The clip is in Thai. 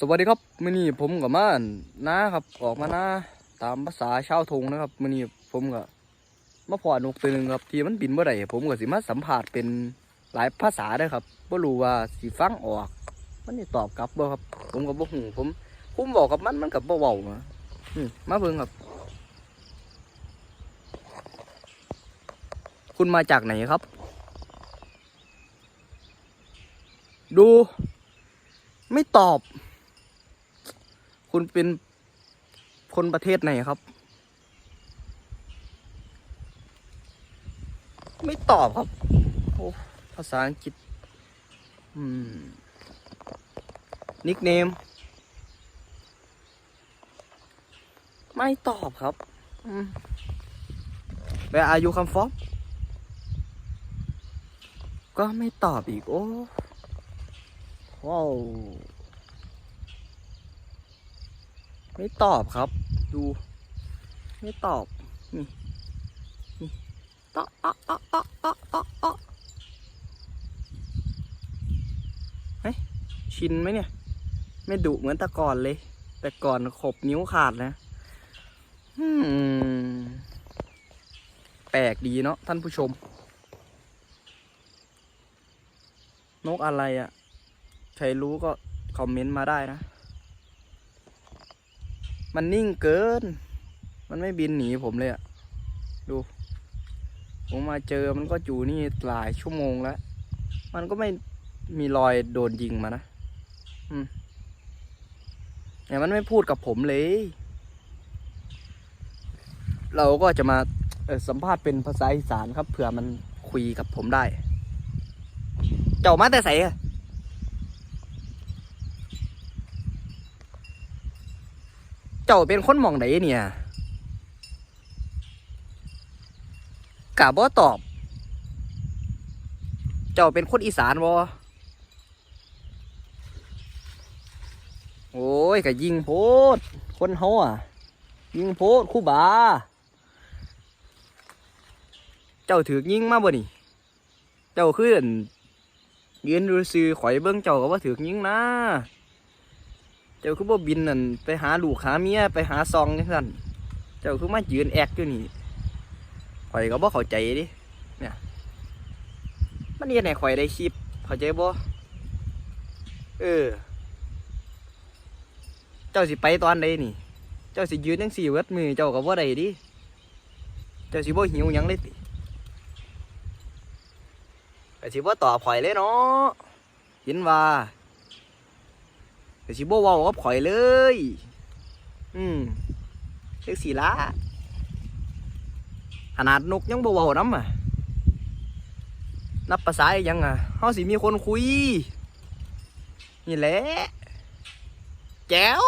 สวัสดีครับมื้อนี้ผมกับมาน้าครับ ออกมาน้าตามภาษาชาวทงนะครับมื้อนี้ผมก็มาพอนกตัวหนึงครับ ที่มันบินเมื่อไหร่ผมก็สิมาสัมผัสเป็นหลายภาษาเด้ครับบ่รู้ว่าสิฟังออก มันนี่ตอบกลับบ่ครับ ผมก็บ่ฮู้ผมผมบอกกับมันมันก็บ่เว้ามาอืมมาเบิ่งครับ คุณมาจากไหนครับ ดู ไม่ตอบ คุณเป็นคนประเทศไหนครับ ไม่ตอบครับ โอ้ภาษาอังกฤษอืมนิกเนม ไม่ตอบครับอืม Where are you come from ก็ไม่ตอบอีก โอ้ว้าว ไม่ตอบครับ ดู ไม่ตอบนี่นี่ตอบอ๊ะอ๊ะอ๊ะอ๊ะอ๊ะอ๊ะเฮ้ยชินไหมเนี่ย ไม่ดุเหมือนแต่ก่อนเลย แต่ก่อนขบนิ้วขาดนะแปลกดีเนาะท่านผู้ชม นกอะไรอะ่ะ ใครรู้ก็คอมเมนต์มาได้นะ มันนิ่งเกิน มันไม่บินหนีผมเลยอะดู ผมมาเจอมันก็อยู่นี่หลายชั่วโมงแล้ว มันก็ไม่มีรอยโดนยิงมานะ อืมแต่มันไม่พูดกับผมเลย เราก็จะมาสัมภาษณ์เป็นภาษาอีสานครับเผื่อมันคุยกับผมได้ เจ้ามาแต่ใส่อะ เจ้าเป็นคนมองไหนเนี่ยกะบ่ตอบ เจ้าเป็นคนอีสานบ่โอ้ยกะยิงโพด คนเฮาอะ ยิงโพดคู่บา เจ้าถือยิงมาบ่นี่ เจ้าคืออั่นยืนดูซื้อข่อยเบิ่งเจ้าก็ว่าถือยิงนะ จ้าคือบ่บินนั่นไปหาลูกหาเมียไปหาซองจังซั่นเจ้าคือมายืนแอกอยู่นี่ข่อยก็บ่เข้าใจดิเนี่ยมันเฮ็ดให้ข่อยได้คลิปเข้าใจบ่เออ เจ้าสิไปตอนใดนี่ เจ้าสิยืนจังสี่เวิดมือเจ้าก็บ่ได้ดิเจ้าสิบ่หิวหยังเลยติก็สิบ่ตอบข่อยเลยเนาะเห็นว่า ก็สิบ่าว้ากับข่อยเลย อืมเช็กสีละขนาดนกยังบ่เว้านำอะ นับภาษาอียังอะเฮาสิมีคนคุย นี่แหละ แจ๋ว